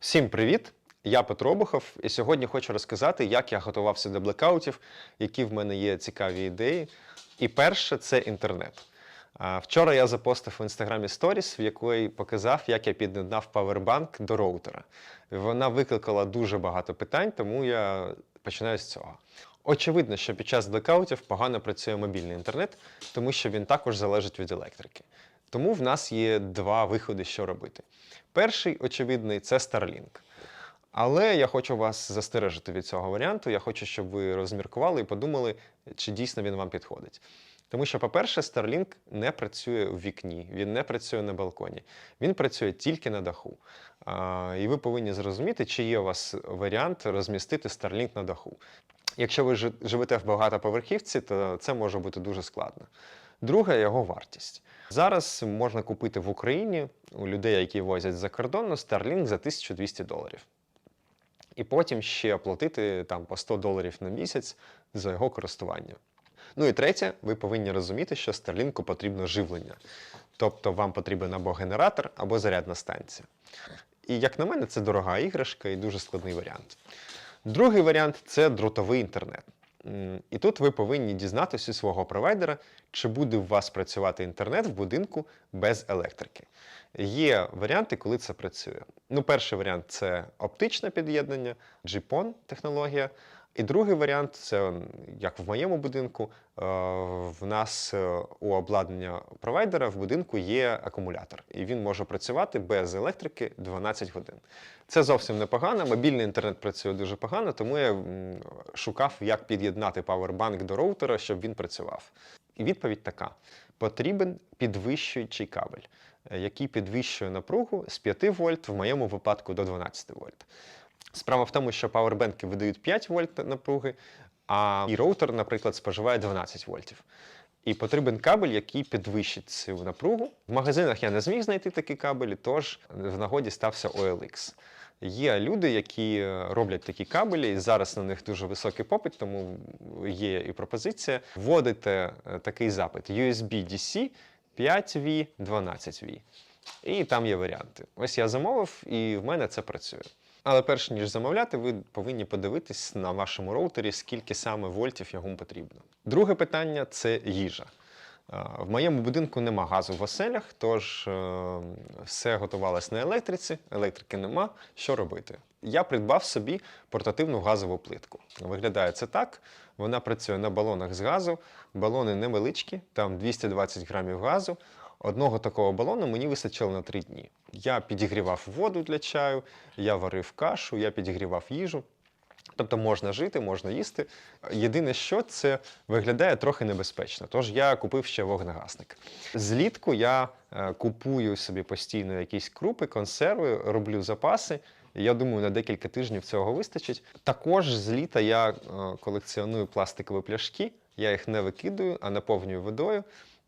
Всім привіт! Я Петро Обухов, і сьогодні хочу розказати, як я готувався до блекаутів, які в мене є цікаві ідеї. І перше це інтернет. Вчора я запостив в інстаграмі сторіс, в якої показав, як я під'єднав павербанк до роутера. Вона викликала дуже багато питань, тому я починаю з цього. Очевидно, що під час блекаутів погано працює мобільний інтернет, тому що він також залежить від електрики. Тому в нас є два виходи, що робити. Перший, очевидний, це Starlink. Але я хочу вас застережити від цього варіанту. Я хочу, щоб ви розміркували і подумали, чи дійсно він вам підходить. Тому що, по-перше, Starlink не працює в вікні, він не працює на балконі, він працює тільки на даху. А, і ви повинні зрозуміти, чи є у вас варіант розмістити Starlink на даху. Якщо ви живете в багатоповерхівці, то це може бути дуже складно. Друге його вартість. Зараз можна купити в Україні у людей, які возять за кордону, Starlink за 1200 доларів. І потім ще платити там по 100 доларів на місяць за його користування. Ну і третє, ви повинні розуміти, що Starlink потрібно живлення. Тобто вам потрібен або генератор, або зарядна станція. І як на мене, це дорога іграшка і дуже складний варіант. Другий варіант це дротовий інтернет. І тут ви повинні дізнатися свого провайдера, чи буде у вас працювати інтернет в будинку без електрики. Є варіанти, коли це працює. Ну, перший варіант це оптичне під'єднання, GPON технологія. І другий варіант це як в моєму будинку. е, В нас е, у обладнання провайдера в будинку є акумулятор, і він може працювати без електрики 12 годин. Це зовсім непогано. Мобільний інтернет працює дуже погано, тому я шукав, як під'єднати павербанк до роутера, щоб він працював. І відповідь така: потрібен підвищуючий кабель, е, який підвищує напругу з 5 вольт, в моєму випадку до 12 вольт. Справа в тому, що павербенки видають 5 вольт напруги, а і роутер, наприклад, споживає 12 вольтів. І потрібен кабель, який підвищить цю напругу. В магазинах я не зміг знайти такі кабелі, тож в нагоді стався OLX. Є люди, які е, роблять такі кабелі, і зараз на них дуже високий попит, тому є і пропозиція. Вводите е, такий запит USB-DC 5V, 12V. І там є варіанти. Ось я замовив, і в мене це працює. Але перш ніж замовляти, ви повинні подивитись на вашому роутері, скільки саме вольтів йому потрібно. Друге питання це їжа. Е, В моєму будинку нема газу в оселях, тож е, все готувалось на електриці, електрики нема. Що робити? Я придбав собі портативну газову плитку. Виглядає це так. Вона працює на балонах з газу. Балони невеличкі, там 220 грамів газу. Одного такого балону мені вистачило на три дні. Я підігрівав воду для чаю, я варив кашу, я підігрівав їжу. Тобто можна жити, можна їсти. Єдине, що це виглядає трохи небезпечно. Тож я купив ще вогнегасник. Злітку я е, купую собі постійно якісь крупи, консерви, роблю запаси. Я думаю, на декілька тижнів цього вистачить. Також з літа я е, колекціоную пластикові пляшки, я їх не викидаю, а наповнюю водою.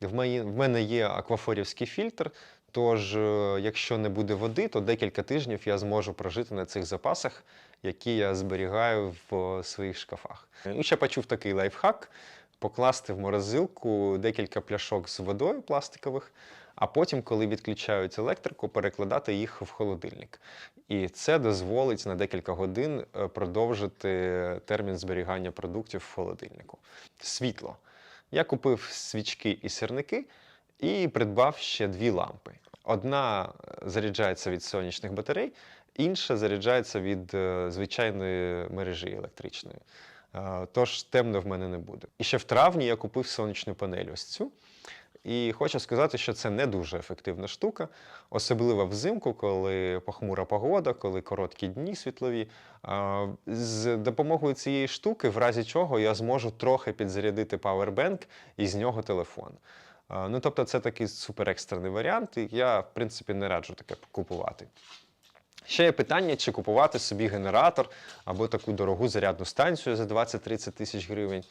В, мене є аквафорівський фільтр, тож, е, якщо не буде води, то декілька тижнів я зможу прожити на цих запасах, які я зберігаю в своїх шкафах. І ще почув такий лайфхак: покласти в морозилку декілька пляшок з водою пластикових, а потім, коли відключають електрику, перекладати їх в холодильник. І це дозволить на декілька годин е, продовжити термін зберігання продуктів в холодильнику. Світло. Я купив свічки і сірники і придбав ще дві лампи. Одна е, заряджається від сонячних батарей, інша заряджається від е, звичайної мережі електричної. Е, Тож темно в мене не буде. І ще в травні я купив сонячну панель ось цю. І хочу сказати, що це не дуже ефективна штука, особливо взимку, коли похмура погода, коли короткі дні світлові. З допомогою цієї штуки, в разі чого, я зможу трохи підзарядити павербенк і з нього телефон. Ну, тобто, це такий суперекстрений варіант, і я, в принципі, не раджу таке купувати. Ще є питання, чи купувати собі генератор або таку дорогу зарядну станцію за 20-30 тисяч гривень.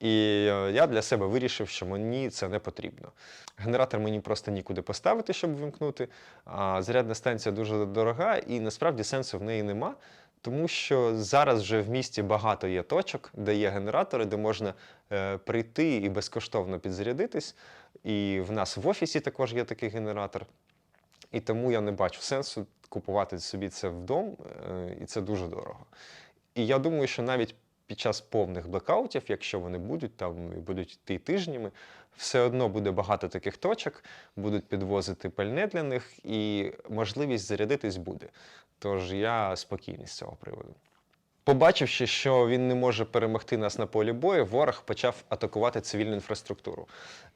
І е, я для себе вирішив, що мені це не потрібно. Генератор мені просто нікуди поставити, щоб вимкнути. А зарядна станція дуже дорога, і насправді сенсу в неї нема. Тому що зараз вже в місті багато є точок, де є генератори, де можна е, прийти і безкоштовно підзарядитись. І в нас в офісі також є такий генератор. І тому я не бачу сенсу купувати собі це вдома, е, і це дуже дорого. І я думаю, що навіть під час повних блекаутів, якщо вони будуть там і будуть йти тижнями, все одно буде багато таких точок, будуть підвозити пальне для них, і можливість зарядитись буде. Тож я спокійний з цього приводу. Побачивши, що він не може перемогти нас на полі бою, ворог почав атакувати цивільну інфраструктуру.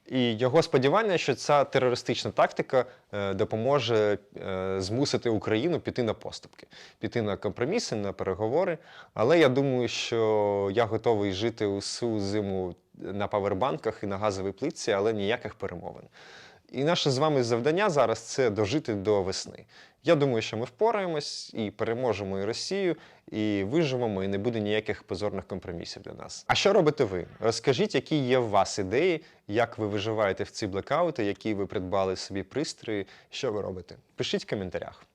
І його сподівання, що ця терористична тактика е, допоможе е, змусити Україну піти на поступки, піти на компроміси, на переговори. Але я думаю, що я готовий жити усю зиму на павербанках і на газовій плитці, але ніяких перемовин. І наше з вами завдання зараз це дожити до весни. Я думаю, що ми впораємось і переможемо і Росію, і виживемо, і не буде ніяких позорних компромісів для нас. А що робите ви? Розкажіть, які є у вас ідеї, як ви виживаєте в ці блекаути, які ви придбали собі пристрої, що ви робите? Пишіть в коментарях.